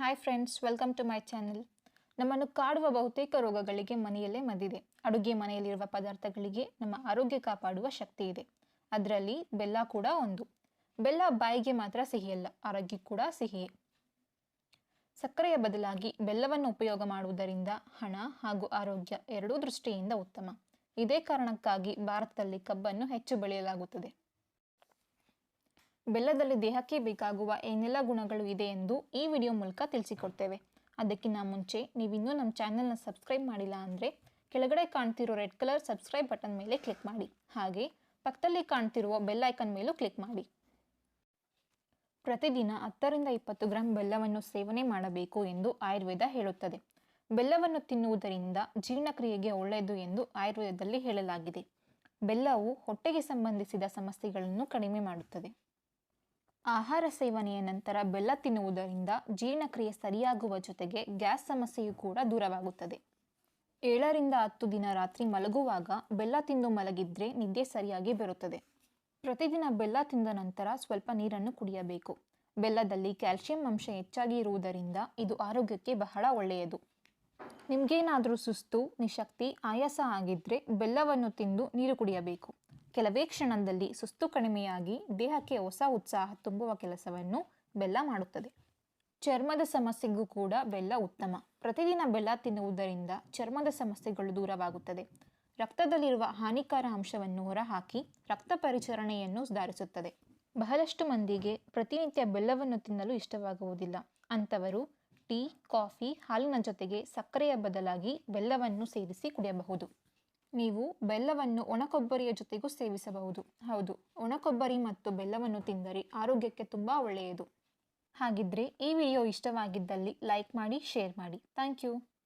Hi friends welcome to my channel ನಮ್ಮನ್ನು ಕಾಡುವ ಬಹುತೇಕ ರೋಗಗಳಿಗೆ ಮನೆಯಲ್ಲೇ ಮದ್ದಿದೆ. ಅಡುಗೆ ಮನೆಯಲ್ಲಿರುವ ಪದಾರ್ಥಗಳಿಗೆ ನಮ್ಮ ಆರೋಗ್ಯ ಕಾಪಾಡುವ ಶಕ್ತಿ ಇದೆ. ಅದರಲ್ಲಿ ಬೆಲ್ಲ ಕೂಡ ಒಂದು. ಬೆಲ್ಲ ಬಾಯಿಗೆ ಮಾತ್ರ ಸಿಹಿಯಲ್ಲ ಆರೋಗ್ಯ ಕೂಡ ಸಿಹಿಯೇ. ಸಕ್ಕರೆಯ ಬದಲಾಗಿ ಬೆಲ್ಲವನ್ನು ಉಪಯೋಗ ಮಾಡುವುದರಿಂದ ಹಣ ಹಾಗೂ ಆರೋಗ್ಯ ಎರಡೂ ದೃಷ್ಟಿಯಿಂದ ಉತ್ತಮ. ಇದೇ ಕಾರಣಕ್ಕಾಗಿ ಭಾರತದಲ್ಲಿ ಕಬ್ಬನ್ನು ಹೆಚ್ಚು ಬೆಳೆಯಲಾಗುತ್ತದೆ. ಬೆಲ್ಲದಲ್ಲಿ ದೇಹಕ್ಕೆ ಬೇಕಾಗುವ ಏನೆಲ್ಲ ಗುಣಗಳು ಇದೆ ಎಂದು ಈ ವಿಡಿಯೋ ಮೂಲಕ ತಿಳಿಸಿಕೊಡ್ತೇವೆ. ಅದಕ್ಕಿಂತ ಮುಂಚೆ ನೀವಿನ್ನೂ ನಮ್ಮ ಚಾನೆಲ್ನ ಸಬ್ಸ್ಕ್ರೈಬ್ ಮಾಡಿಲ್ಲ ಅಂದರೆ ಕೆಳಗಡೆ ಕಾಣ್ತಿರೋ ರೆಡ್ ಕಲರ್ ಸಬ್ಸ್ಕ್ರೈಬ್ ಬಟನ್ ಮೇಲೆ ಕ್ಲಿಕ್ ಮಾಡಿ. ಹಾಗೆ ಪಕ್ಕದಲ್ಲಿ ಕಾಣ್ತಿರುವ ಬೆಲ್ ಐಕನ್ ಮೇಲೂ ಕ್ಲಿಕ್ ಮಾಡಿ. ಪ್ರತಿದಿನ ಹತ್ತರಿಂದ ಇಪ್ಪತ್ತು ಗ್ರಾಂ ಬೆಲ್ಲವನ್ನು ಸೇವನೆ ಮಾಡಬೇಕು ಎಂದು ಆಯುರ್ವೇದ ಹೇಳುತ್ತದೆ. ಬೆಲ್ಲವನ್ನು ತಿನ್ನುವುದರಿಂದ ಜೀರ್ಣಕ್ರಿಯೆಗೆ ಒಳ್ಳೆಯದು ಎಂದು ಆಯುರ್ವೇದದಲ್ಲಿ ಹೇಳಲಾಗಿದೆ. ಬೆಲ್ಲವು ಹೊಟ್ಟೆಗೆ ಸಂಬಂಧಿಸಿದ ಸಮಸ್ಯೆಗಳನ್ನು ಕಡಿಮೆ ಮಾಡುತ್ತದೆ. ಆಹಾರ ಸೇವನೆಯ ನಂತರ ಬೆಲ್ಲ ತಿನ್ನುವುದರಿಂದ ಜೀರ್ಣಕ್ರಿಯೆ ಸರಿಯಾಗುವ ಜೊತೆಗೆ ಗ್ಯಾಸ್ ಸಮಸ್ಯೆಯು ಕೂಡ ದೂರವಾಗುತ್ತದೆ. ಏಳರಿಂದ ಹತ್ತು ದಿನ ರಾತ್ರಿ ಮಲಗುವಾಗ ಬೆಲ್ಲ ತಿಂದು ಮಲಗಿದ್ರೆ ನಿದ್ದೆ ಸರಿಯಾಗಿ ಬರುತ್ತದೆ. ಪ್ರತಿದಿನ ಬೆಲ್ಲ ತಿಂದ ನಂತರ ಸ್ವಲ್ಪ ನೀರನ್ನು ಕುಡಿಯಬೇಕು. ಬೆಲ್ಲದಲ್ಲಿ ಕ್ಯಾಲ್ಸಿಯಂ ಅಂಶ ಹೆಚ್ಚಾಗಿ ಇರುವುದರಿಂದ ಇದು ಆರೋಗ್ಯಕ್ಕೆ ಬಹಳ ಒಳ್ಳೆಯದು. ನಿಮಗೇನಾದರೂ ಸುಸ್ತು, ನಿಶಕ್ತಿ, ಆಯಾಸ ಆಗಿದ್ದರೆ ಬೆಲ್ಲವನ್ನು ತಿಂದು ನೀರು ಕುಡಿಯಬೇಕು. ಕೆಲವೇ ಕ್ಷಣದಲ್ಲಿ ಸುಸ್ತು ಕಡಿಮೆಯಾಗಿ ದೇಹಕ್ಕೆ ಹೊಸ ಉತ್ಸಾಹ ತುಂಬುವ ಕೆಲಸವನ್ನು ಬೆಲ್ಲ ಮಾಡುತ್ತದೆ. ಚರ್ಮದ ಸಮಸ್ಯೆಗೂ ಕೂಡ ಬೆಲ್ಲ ಉತ್ತಮ. ಪ್ರತಿದಿನ ಬೆಲ್ಲ ತಿನ್ನುವುದರಿಂದ ಚರ್ಮದ ಸಮಸ್ಯೆಗಳು ದೂರವಾಗುತ್ತದೆ. ರಕ್ತದಲ್ಲಿರುವ ಹಾನಿಕಾರ ಅಂಶವನ್ನು ಹೊರಹಾಕಿ ರಕ್ತ ಪರಿಚರಣೆಯನ್ನು ಸುಧಾರಿಸುತ್ತದೆ. ಬಹಳಷ್ಟು ಮಂದಿಗೆ ಪ್ರತಿನಿತ್ಯ ಬೆಲ್ಲವನ್ನು ತಿನ್ನಲು ಇಷ್ಟವಾಗುವುದಿಲ್ಲ. ಅಂಥವರು ಟೀ, ಕಾಫಿ, ಹಾಲಿನ ಜೊತೆಗೆ ಸಕ್ಕರೆಯ ಬದಲಾಗಿ ಬೆಲ್ಲವನ್ನು ಸೇರಿಸಿ ಕುಡಿಯಬಹುದು. ನೀವು ಬೆಲ್ಲವನ್ನು ಒಣಕೊಬ್ಬರಿಯ ಜೊತೆಗೂ ಸೇವಿಸಬಹುದು. ಹೌದು, ಒಣಕೊಬ್ಬರಿ ಮತ್ತು ಬೆಲ್ಲವನ್ನು ತಿಂದರೆ ಆರೋಗ್ಯಕ್ಕೆ ತುಂಬ ಒಳ್ಳೆಯದು. ಹಾಗಿದ್ರೆ ಈ ವಿಡಿಯೋ ಇಷ್ಟವಾಗಿದ್ದಲ್ಲಿ ಲೈಕ್ ಮಾಡಿ, ಶೇರ್ ಮಾಡಿ. Thank you.